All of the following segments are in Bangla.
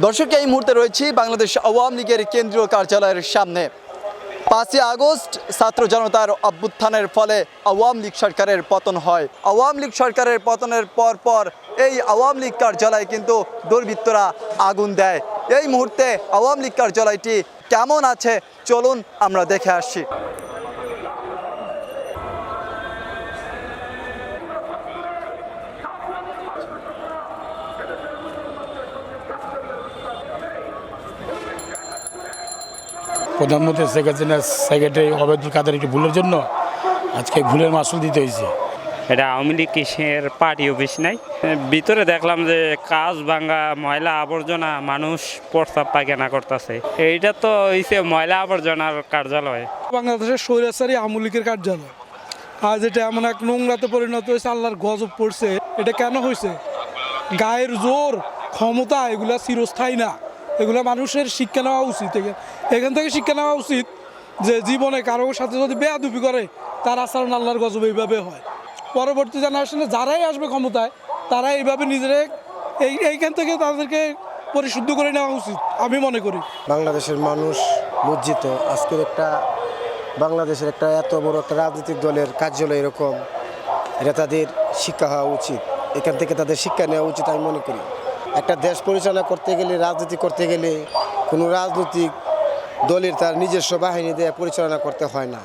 দর্শক, এই মুহূর্তে রয়েছি বাংলাদেশ আওয়ামী লীগের কেন্দ্রীয় কার্যালয়ের সামনে। পাঁচই আগস্ট ছাত্র জনতার অভ্যুত্থানের ফলে আওয়ামী লীগ সরকারের পতন হয়। আওয়ামী লীগ সরকারের পতনের পর পর এই আওয়ামী লীগ কার্যালয়ে কিন্তু দুর্বৃত্তরা আগুন দেয়। এই মুহূর্তে আওয়ামী লীগ কার্যালয়টি কেমন আছে? চলুন আমরা দেখে আসছি প্রধানমন্ত্রী শেখ হাসিনার সেক্রেটারি অবেদুল কাদের একটি ভুলের জন্য আজকে ভুলের মাসুল দিতে হয়েছে। এটা আওয়ামী লীগ কিসের পার্টি অফিস নাই? ভিতরে দেখলাম যে কাজ ভাঙ্গা ময়লা আবর্জনা মানুষ প্রস্তাব পায়খানা করতেছে। এইটা তো হইছে ময়লা আবর্জনার কার্যালয়। বাংলাদেশের স্বৈরাচারী আমলিকের কার্যালয়। আজ এটা এমন এক নোংরাতে পরিণত হয়েছে আল্লাহর গজব পড়ছে। এটা কেন হয়েছে গায়ের জোর ক্ষমতা এগুলা চিরস্থায়ী না। এগুলা মানুষের শিক্ষা নেওয়া উচিত। এখান- থেকে শিক্ষা নেওয়া উচিত যে জীবনে কারোর সাথে যদি বেয়াদুপি করে, তার আচরণ আল্লাহর গজব এইভাবে হয়। পরবর্তী জেনারেশনে যারাই আসবে ক্ষমতায়, তারা এইভাবে নিজেরা এই এইখান থেকে তাদেরকে পরিশুদ্ধ করে নেওয়া উচিত, আমি মনে করি। বাংলাদেশের মানুষ লজ্জিত। আজকের একটা বাংলাদেশের একটা এত বড় একটা রাজনৈতিক দলের কার্যালয় এরকম, এটা তাদের শিক্ষা হওয়া উচিত। এখান থেকে তাদের শিক্ষা নেওয়া উচিত, আমি মনে করি। একটা দেশ পরিচালনা করতে গেলে, রাজনীতি করতে গেলে কোনো রাজনৈতিক দলের তার নিজস্ব বাহিনী দিয়ে পরিচালনা করতে হয় না।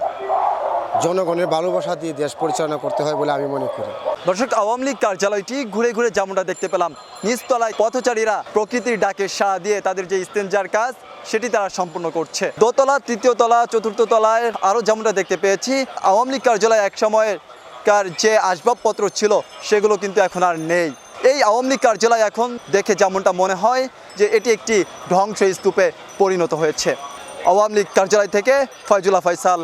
জনগণের ভালোবাসা দিয়ে দেশ পরিচালনা করতে হয় বলে আমি মনে করি। দর্শক, আওয়ামী লীগ কার্যালয়টি ঘুরে ঘুরে যেমনটা দেখতে পেলাম, নিচতলায় পথচারীরা প্রকৃতির ডাকে সাড়া দিয়ে তাদের যে স্তেঞ্জার কাজ, সেটি তারা সম্পূর্ণ করছে। দোতলা, তৃতীয় তলা, চতুর্থ তলায় আরও যেমনটা দেখতে পেয়েছি, আওয়ামী লীগ কার্যালয় এক সময়ের কার যে আসবাবপত্র ছিল, সেগুলো কিন্তু এখন আর নেই। এই আওয়ামী লীগ কার্যালয় এখন দেখে যেমনটা মনে হয় যে এটি একটি ধ্বংস স্তূপে পরিণত হয়েছে। আওয়ামী লীগ কার্যালয় থেকে ফয়জুল্লাহ ফয়সাল